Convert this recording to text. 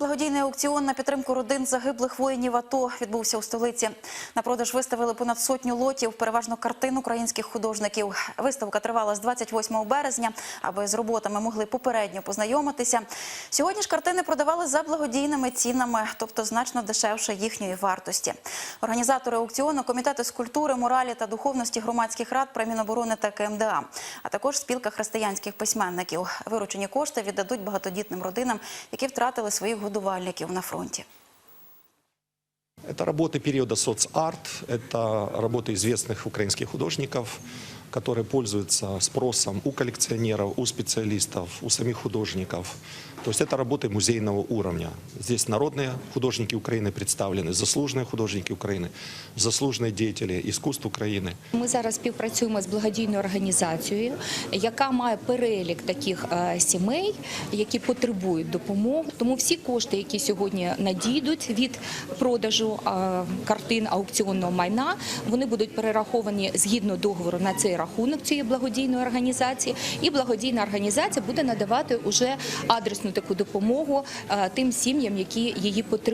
Благодійний аукціон на підтримку родин загиблих воїнів АТО відбувся у столиці. На продаж виставили понад сотню лотів, переважно картин українських художників. Виставка тривала з 28 березня, аби з роботами могли попередньо познайомитися. Сьогодні ж картини продавали за благодійними цінами, тобто значно дешевше їхньої вартості. Організатори аукціону, комітети з культури, моралі та духовності громадських рад при Міноборони та КМДА, а також спілка християнських письменників. Виручені кошти віддадуть багатодітним родинам, які втратили своїх годувальників на фронті. Это работы периода соцарт, это работы известных украинских художников, которые пользуются спросом у коллекционеров, у специалистов, у самих художников. То есть это работы музейного уровня. Здесь народные художники Украины представлены, заслуженные художники Украины, заслуженные деятели искусств Украины. Ми зараз співпрацюємо з благодійною організацією, яка має перелік таких е, сімей, які потребують допомоги. Тому всі кошти, які сьогодні надійдуть від продажу е, картин аукціонного майна, вони будуть перераховані згідно договору на цей рахунок цієї благодійної організації. І благодійна організація буде надавати уже адресну таку допомогу е, тим сім'ям, які її потребують.